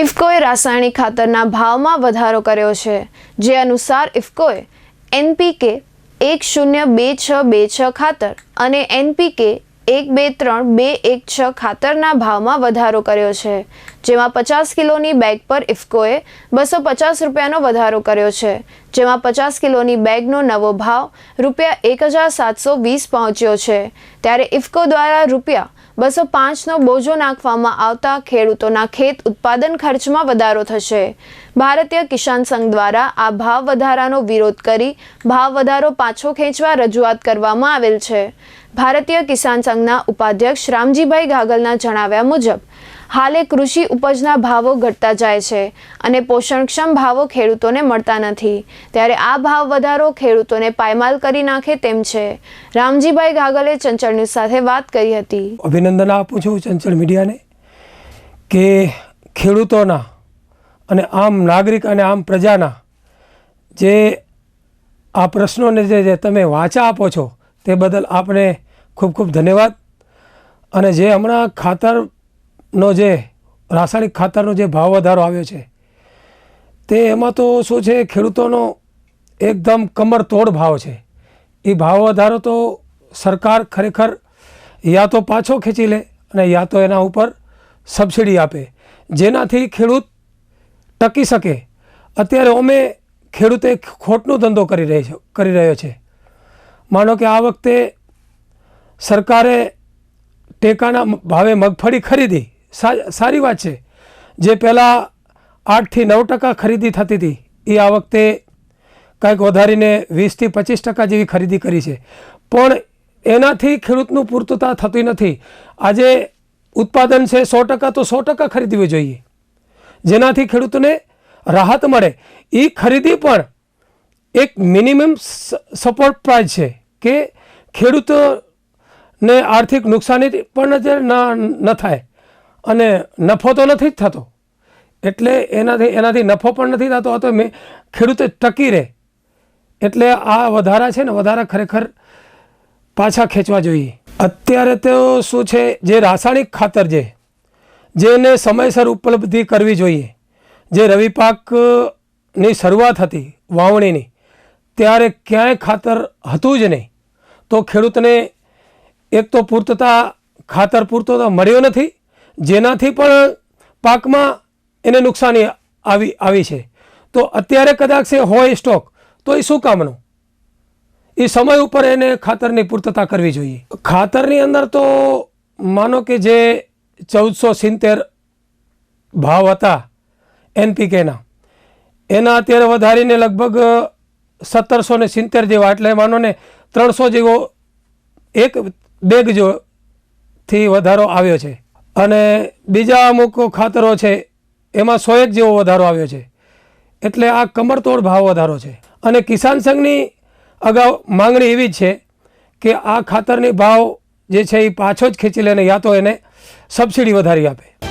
ઇફકોએ રાસાયણિક ખાતરના ભાવમાં વધારો કર્યો છે, જે અનુસાર ઇફકોએ એનપીકે એક શૂન્ય બે છ બે છ ખાતર અને એનપીકે એક બે ત્રણ બે એક છ ખાતરના ભાવમાં વધારો કર્યો છે. જેમાં પચાસ કિલોની બેગ પર ઇફકોએ બસો પચાસ રૂપિયાનો વધારો કર્યો છે. જેમાં પચાસ કિલોની બેગનો નવો ભાવ રૂપિયા એક હજાર સાતસો વીસ પહોંચ્યો છે. ત્યારે ઇફકો દ્વારા રૂપિયા બસો પાંચનો બોજો નાખવામાં આવતા ખેડૂતોના ખેત ઉત્પાદન ખર્ચમાં વધારો થશે. ભારતીય કિસાન સંઘ દ્વારા આ ભાવ વધારાનો વિરોધ કરી ભાવ વધારો પાછો ખેંચવા રજૂઆત કરવામાં આવેલ છે. ભારતીય કિસાન સંઘના ઉપાધ્યક્ષ રામજીભાઈ ગાગલના જણાવ્યા મુજબ હાલે કૃષિ ઉપજના ભાવો ઘટતા જાય છે અને પોષણક્ષમ ભાવો ખેડૂતોને મળતા નથી. ત્યારે આ ભાવ વધારો ખેડૂતોને પાયમાલ કરી નાખે તેમ છે. રામજીભાઈ ગાગલે ચંચળ ન્યૂઝ સાથે વાત કરી હતી. અભિનંદન આપું છું ચંચળ મીડિયાને કે ખેડૂતોના અને આમ નાગરિક અને આમ પ્રજાના જે આ પ્રશ્નોને જે તમે વાચા આપો છો તે બદલ આપને ખૂબ ખૂબ ધન્યવાદ. અને જે હમણાં ખાતરનો જે રાસાયણિક ખાતરનો જે ભાવ વધારો આવ્યો છે, તે એમાં તો શું છે, ખેડૂતોનો એકદમ કમર તોડ ભાવ છે. એ ભાવ વધારો તો સરકાર ખરેખર યા તો પાછો ખેંચી લે અને યા તો એના ઉપર સબસિડી આપે. જેનાથી ખેડૂત ટકી શકે. અત્યારે અમે ખેડૂતે ખોટનો ધંધો કરી રહી છે, કરી રહ્યો છે. માનો કે આ વખતે સરકારે ટેકાના ભાવે મગફળી ખરીદી સારી વાત છે. જે પહેલાં આઠથી નવ ટકા ખરીદી થતી હતી, એ આ વખતે કાંઈક વધારીને વીસથી પચીસ ટકા જેવી ખરીદી કરી છે. પણ એનાથી ખેડૂતનું પૂર્તતા થતી નથી. આજે ઉત્પાદન છે સો ટકા, તો સો ટકા ખરીદવી જોઈએ. જેનાથી ખેડૂતને રાહત મળે. એ ખરીદી પણ એક મિનિમમ સપોર્ટ પ્રાઇસ છે કે ખેડૂતોને આર્થિક નુકસાની પણ ન થાય. અને નફો તો નથી જ થતો. એટલે એનાથી એનાથી નફો પણ નથી થતો હતો મેં ખેડૂતે ટકી રહે. એટલે આ વધારા છે ને, વધારા ખરેખર પાછા ખેંચવા જોઈએ. અત્યારે તો શું છે, જે રાસાયણિક ખાતર છે, જેને સમયસર ઉપલબ્ધિ કરવી જોઈએ, જે રવિ પાકની શરૂઆત હતી, વાવણીની, ત્યારે ક્યાંય ખાતર હતું જ નહીં. તો ખેડૂતને એક તો પૂર્તતા ખાતર પૂરતો તો મળ્યો નથી જેનાથી પણ પાકમાં એને નુકસાની આવી આવી છે. તો અત્યારે કદાચ એ હોય સ્ટોક, તો એ શું કામનું? એ સમય ઉપર એને ખાતરની પૂર્તતા કરવી જોઈએ. ખાતરની અંદર તો માનો કે જે ચૌદસો સિત્તેર ભાવ હતા એનપીકેના, એના અત્યારે વધારીને લગભગ સત્તરસો ને સિત્તેર જેવા, એટલે માનો ને ત્રણસો જેવો એક બેગ જો થી વધારો આવ્યો છે. અને બીજા અમુક ખાતરો છે, એમાં સો જેવો વધારો આવ્યો છે. એટલે આ કમરતોડ ભાવ વધારો છે. અને કિસાન સંઘની અગાઉ માંગણી એવી જ છે કે આ ખાતરની ભાવ જે છે એ પાછો જ ખેંચી લે યા તો એને સબસિડી વધારી આપે.